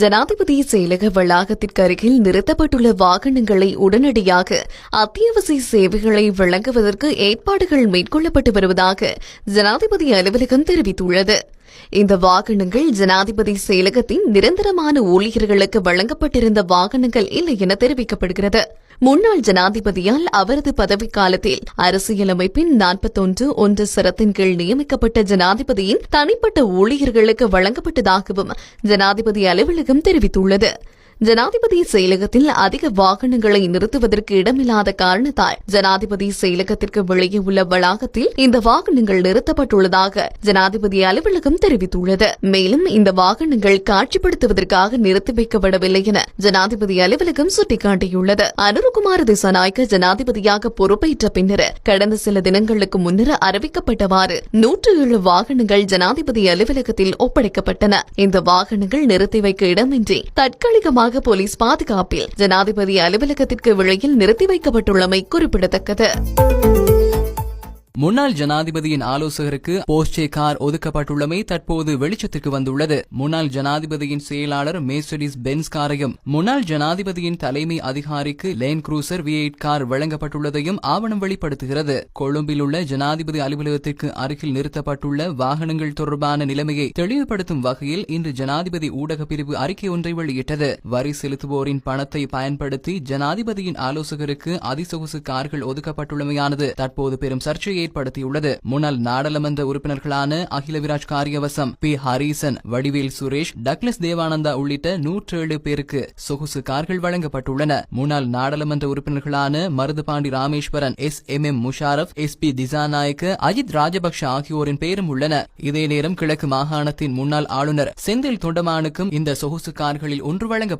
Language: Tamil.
ஜனாதிபதி செயலக வளாகத்திற்கு அருகில் நிறுத்தப்பட்டுள்ள வாகனங்களை உடனடியாக அத்தியாவசிய சேவைகளை வழங்குவதற்கு ஏற்பாடுகள் மேற்கொள்ளப்பட்டு வருவதாக ஜனாதிபதி அலுவலகம் தெரிவித்துள்ளது. இந்த வாகனங்கள் ஜனாதிபதி செயலகத்தின் நிரந்தரமான ஊழியர்களுக்கு வழங்கப்பட்டிருந்த வாகனங்கள் இல்லை என தெரிவிக்கப்படுகிறது. முன்னாள் ஜனாதிபதியால் அவரது பதவிக்காலத்தில் அரசியலமைப்பின் நாற்பத்தொன்று ஒன்று சரத்தின் கீழ் நியமிக்கப்பட்ட ஜனாதிபதியின் தனிப்பட்ட ஊழியர்களுக்கு வழங்கப்பட்டதாகவும் ஜனாதிபதி அலுவலகம் தெரிவித்துள்ளது. ஜனாதிபதி செயலகத்தில் அதிக வாகனங்களை நிறுத்துவதற்கு இடமில்லாத காரணத்தால் ஜனாதிபதி செயலகத்திற்கு வெளியே உள்ள வளாகத்தில் இந்த வாகனங்கள் நிறுத்தப்பட்டுள்ளதாக ஜனாதிபதி அலுவலகம் தெரிவித்துள்ளது. மேலும் இந்த வாகனங்கள் காட்சிப்படுத்துவதற்காக நிறுத்தி வைக்கப்படவில்லை என ஜனாதிபதி அலுவலகம் சுட்டிக்காட்டியுள்ளது. அனுருகுமார் திசாநாயக்க ஜனாதிபதியாக பொறுப்பேற்ற பின்னர் கடந்த சில தினங்களுக்கு முன்னர் அறிவிக்கப்பட்டவாறு நூற்று ஏழு வாகனங்கள் ஜனாதிபதி அலுவலகத்தில் ஒப்படைக்கப்பட்டன. இந்த வாகனங்கள் நிறுத்தி வைக்க இடமின்றி தற்காலிகமாக போலீஸ் பாதுகாப்பில் ஜனாதிபதி அலுவலகத்திற்கு வெளியில் நிறுத்தி வைக்கப்பட்டுள்ளமை குறிப்பிடத்தக்கது. முன்னாள் ஜனாதிபதியின் ஆலோசகருக்கு போஸ்டே கார் ஒதுக்கப்பட்டுள்ளமை தற்போது வெளிச்சத்திற்கு வந்துள்ளது. முன்னாள் ஜனாதிபதியின் செயலாளர் மேசடிஸ் பென்ஸ் காரையும் முன்னாள் ஜனாதிபதியின் தலைமை அதிகாரிக்கு லேன் குரூசர் வி கார் வழங்கப்பட்டுள்ளதையும் ஆவணம் வெளிப்படுத்துகிறது. கொழும்பில் உள்ள ஜனாதிபதி அலுவலகத்திற்கு அருகில் நிறுத்தப்பட்டுள்ள வாகனங்கள் தொடர்பான நிலைமையை தெளிவுபடுத்தும் வகையில் இன்று ஜனாதிபதி ஊடக பிரிவு அறிக்கை ஒன்றை வெளியிட்டது. வரி செலுத்துவோரின் பணத்தை பயன்படுத்தி ஜனாதிபதியின் ஆலோசகருக்கு அதிசொகுசு கார்கள் ஒதுக்கப்பட்டுள்ளமையானது தற்போது பெரும் சர்ச்சையை ஏற்படுத்தியுள்ளது. முன்னாள் நாடாளுமன்ற உறுப்பினர்களான Akila Viraj Kariyawasam P. Harrison Vadivel Suresh Douglas Devananda உள்ளிட்ட நூற்றேழு பேருக்கு சொகுசு கார்கள் வழங்கப்பட்டுள்ளன. முன்னாள் நாடாளுமன்ற உறுப்பினர்களான Maruthupandi Rameswaran S. M. M. Musharraf S. B. Dissanayake Ajith Rajapaksa ஆகியோரின் பெயரும் உள்ளன. இதே நேரம் கிழக்கு மாகாணத்தின் முன்னாள் ஆளுநர் செந்தில் தொண்டமானுக்கும் இந்த சொகுசு கார்களில் ஒன்று வழங்க